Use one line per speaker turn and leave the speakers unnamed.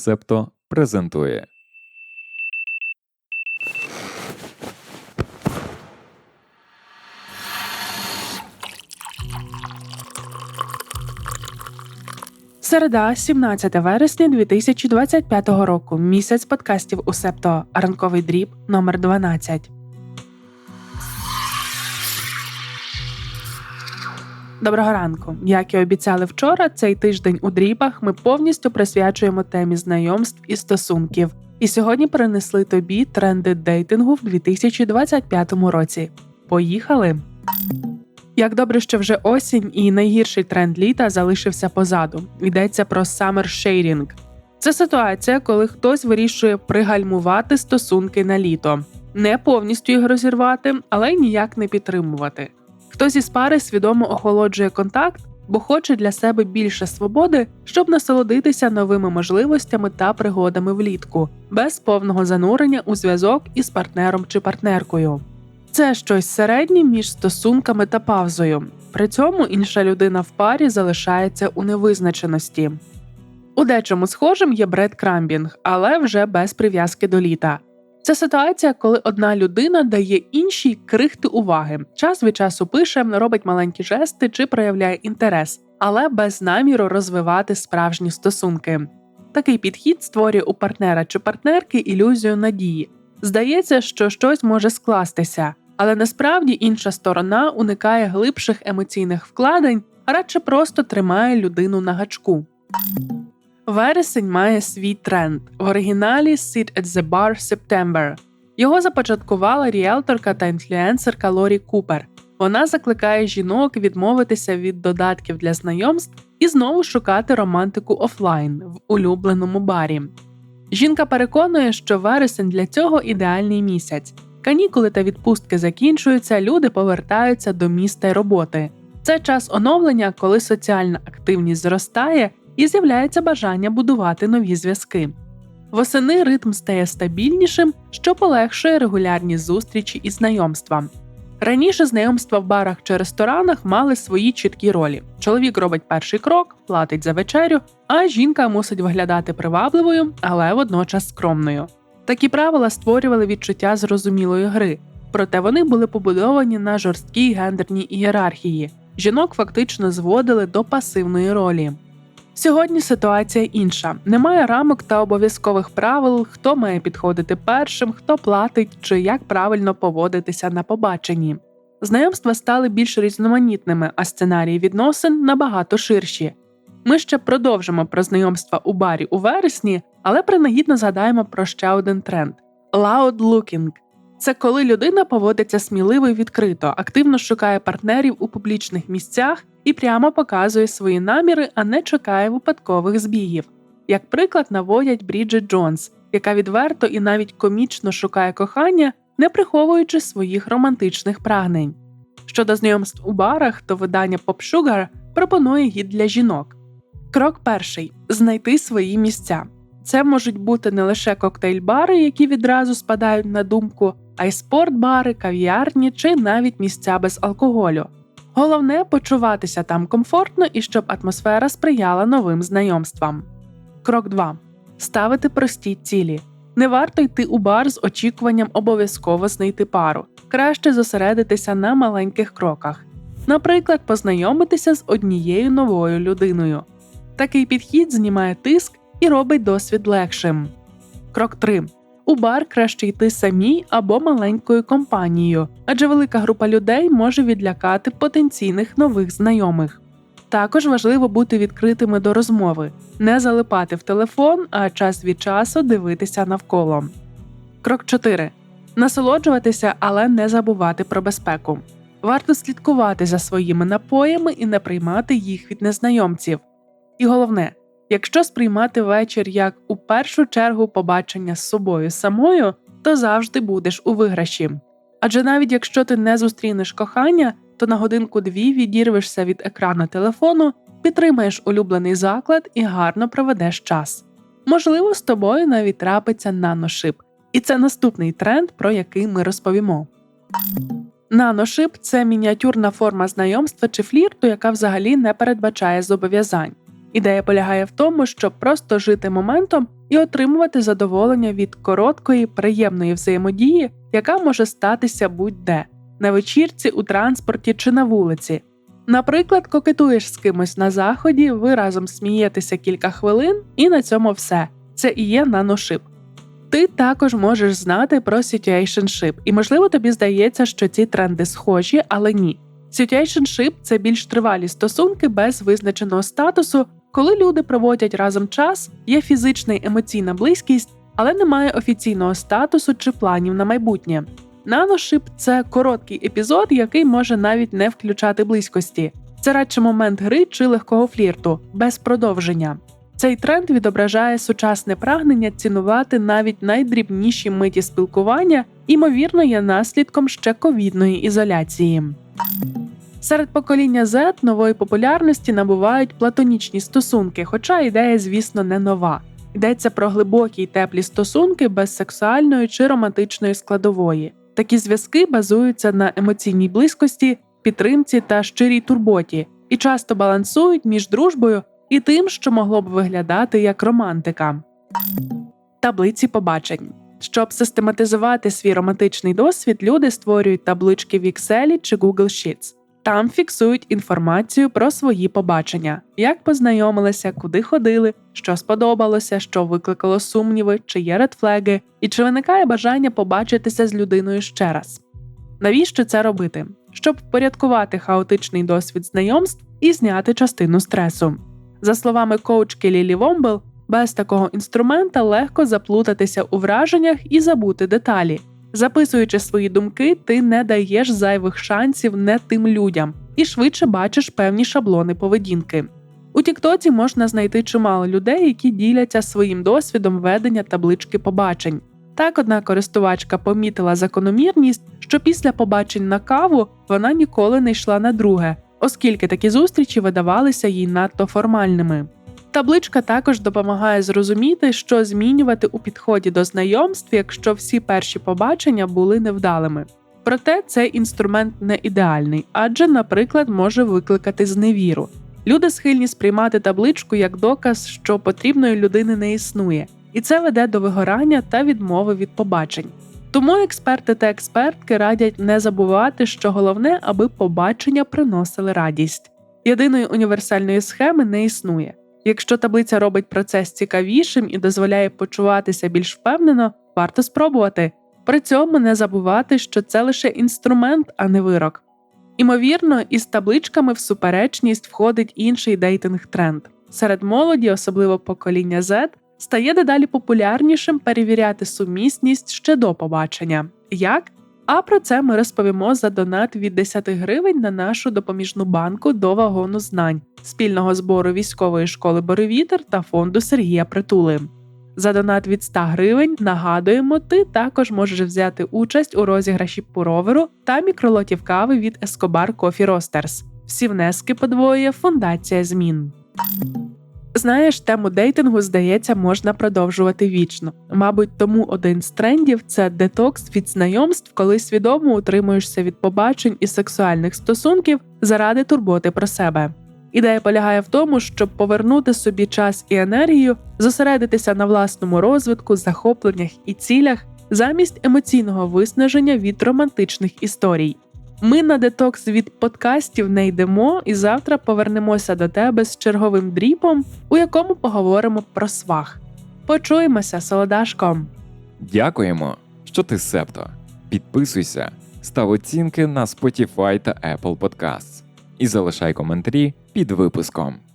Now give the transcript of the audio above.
Септо презентує.
Середа, 17 вересня 2025 року. Місяць подкастів у Септо. Ранковий дріб номер 12. Доброго ранку. Як і обіцяли вчора, цей тиждень у дрібах ми повністю присвячуємо темі знайомств і стосунків. І сьогодні перенесли тобі тренди дейтингу в 2025 році. Поїхали! Як добре, що вже осінь, і найгірший тренд літа залишився позаду. Йдеться про summer shading. Це ситуація, коли хтось вирішує пригальмувати стосунки на літо, не повністю їх розірвати, але й ніяк не підтримувати. Хтось із пари свідомо охолоджує контакт, бо хоче для себе більше свободи, щоб насолодитися новими можливостями та пригодами влітку, без повного занурення у зв'язок із партнером чи партнеркою. Це щось середнє між стосунками та павзою. При цьому інша людина в парі залишається у невизначеності. У дечому схожим є бред крамбінг, але вже без прив'язки до літа. Це ситуація, коли одна людина дає іншій крихти уваги, час від часу пише, робить маленькі жести чи проявляє інтерес, але без наміру розвивати справжні стосунки. Такий підхід створює у партнера чи партнерки ілюзію надії. Здається, що щось може скластися, але насправді інша сторона уникає глибших емоційних вкладень, а радше просто тримає людину на гачку. Вересень має свій тренд в оригіналі Sit at the Bar September. Його започаткувала ріелторка та інфлюенсерка Лорі Купер. Вона закликає жінок відмовитися від додатків для знайомств і знову шукати романтику офлайн в улюбленому барі. Жінка переконує, що вересень для цього ідеальний місяць. Канікули та відпустки закінчуються, люди повертаються до міста й роботи. Це час оновлення, коли соціальна активність зростає і з'являється бажання будувати нові зв'язки. Восени ритм стає стабільнішим, що полегшує регулярні зустрічі і знайомства. Раніше знайомства в барах чи ресторанах мали свої чіткі ролі. Чоловік робить перший крок, платить за вечерю, а жінка мусить виглядати привабливою, але водночас скромною. Такі правила створювали відчуття зрозумілої гри, проте вони були побудовані на жорсткій гендерній ієрархії. Жінок фактично зводили до пасивної ролі. Сьогодні ситуація інша: немає рамок та обов'язкових правил, хто має підходити першим, хто платить чи як правильно поводитися на побаченні. Знайомства стали більш різноманітними, а сценарії відносин набагато ширші. Ми ще продовжимо про знайомства у барі у вересні, але принагідно згадаємо про ще один тренд loud looking. Це коли людина поводиться сміливо і відкрито, активно шукає партнерів у публічних місцях і прямо показує свої наміри, а не чекає випадкових збігів. Як приклад наводять Бріджит Джонс, яка відверто і навіть комічно шукає кохання, не приховуючи своїх романтичних прагнень. Щодо знайомств у барах, то видання Pop Sugar пропонує гід для жінок. Крок перший знайти свої місця. Це можуть бути не лише коктейль-бари, які відразу спадають на думку, а й спортбари, кав'ярні чи навіть місця без алкоголю. Головне почуватися там комфортно і щоб атмосфера сприяла новим знайомствам. Крок 2. ставити прості цілі. Не варто йти у бар з очікуванням обов'язково знайти пару. Краще зосередитися на маленьких кроках. Наприклад, познайомитися з однією новою людиною. Такий підхід знімає тиск і робить досвід легшим. Крок 3. У бар краще йти самі або маленькою компанією, адже велика група людей може відлякати потенційних нових знайомих. Також важливо бути відкритими до розмови, не залипати в телефон, а час від часу дивитися навколо. Крок 4. Насолоджуватися, але не забувати про безпеку. Варто слідкувати за своїми напоями і не приймати їх від незнайомців. І головне, якщо сприймати вечір як у першу чергу побачення з собою самою, то завжди будеш у виграші. Адже навіть якщо ти не зустрінеш кохання, то на годинку дві відірвешся від екрану телефону, підтримаєш улюблений заклад і гарно проведеш час. Можливо, з тобою навіть трапиться наношип, і це наступний тренд, про який ми розповімо. Наношип це мініатюрна форма знайомства чи флірту, яка взагалі не передбачає зобов'язань. Ідея полягає в тому, щоб просто жити моментом, і отримувати задоволення від короткої, приємної взаємодії, яка може статися будь-де на вечірці, у транспорті чи на вулиці. Наприклад, кокетуєш з кимось на заході, ви разом смієтеся кілька хвилин, і на цьому все. Це і є наношип. Ти також можеш знати про situationship, і можливо тобі здається, що ці тренди схожі, але ні. Situationship – це більш тривалі стосунки без визначеного статусу, коли люди проводять разом час, є фізична й емоційна близькість, але немає офіційного статусу чи планів на майбутнє. Наношип це короткий епізод, який може навіть не включати близькості. Це радше момент гри чи легкого флірту, без продовження. Цей тренд відображає сучасне прагнення цінувати навіть найдрібніші миті спілкування, ймовірно, є наслідком ще ковідної ізоляції. Серед покоління Z нової популярності набувають платонічні стосунки, хоча ідея, звісно, не нова. Йдеться про глибокі й теплі стосунки без сексуальної чи романтичної складової. Такі зв'язки базуються на емоційній близькості, підтримці та щирій турботі і часто балансують між дружбою і тим, що могло б виглядати як романтика. Таблиці побачень. Щоб систематизувати свій романтичний досвід, люди створюють таблички в Excel чи Google Sheets. Там фіксують інформацію про свої побачення, як познайомилися, куди ходили, що сподобалося, що викликало сумніви, чи є редфлеги, і чи виникає бажання побачитися з людиною ще раз. Навіщо це робити? Щоб впорядкувати хаотичний досвід знайомств і зняти частину стресу. За словами коучки Лілі Вомбел, без такого інструмента легко заплутатися у враженнях і забути деталі. Записуючи свої думки, ти не даєш зайвих шансів не тим людям і швидше бачиш певні шаблони поведінки. У Тіктоці можна знайти чимало людей, які діляться своїм досвідом ведення таблички побачень. Так, одна користувачка помітила закономірність, що після побачень на каву вона ніколи не йшла на друге, оскільки такі зустрічі видавалися їй надто формальними. Табличка також допомагає зрозуміти, що змінювати у підході до знайомств, якщо всі перші побачення були невдалими. Проте цей інструмент не ідеальний, адже, наприклад, може викликати зневіру. Люди схильні сприймати табличку як доказ, що потрібної людини не існує, і це веде до вигорання та відмови від побачень. Тому експерти та експертки радять не забувати, що головне, аби побачення приносили радість. Єдиної універсальної схеми не існує. Якщо таблиця робить процес цікавішим і дозволяє почуватися більш впевнено, варто спробувати. При цьому не забувати, що це лише інструмент, а не вирок. Імовірно, із табличками в суперечність входить інший дейтинг тренд. Серед молоді, особливо покоління Z, стає дедалі популярнішим перевіряти сумісність ще до побачення. Як? А про це ми розповімо за донат від 10 гривень на нашу допоміжну банку до вагону знань, спільного збору військової школи Боровітер та фонду Сергія Притули. За донат від 100 гривень нагадуємо, ти також можеш взяти участь у розіграші пуроверу та мікролотів кави від Escobar Coffee Roasters. Всі внески подвоює фундація змін. Знаєш, тему дейтингу, здається, можна продовжувати вічно. Мабуть, тому один з трендів це детокс від знайомств, коли свідомо утримуєшся від побачень і сексуальних стосунків заради турботи про себе. Ідея полягає в тому, щоб повернути собі час і енергію, зосередитися на власному розвитку, захопленнях і цілях замість емоційного виснаження від романтичних історій. Ми на детокс від подкастів не йдемо, і завтра повернемося до тебе з черговим дріпом, у якому поговоримо про свах. Почуємося, солодашком!
Дякуємо, що ти септо. Підписуйся, став оцінки на Spotify та Apple Podcasts і залишай коментарі під випуском.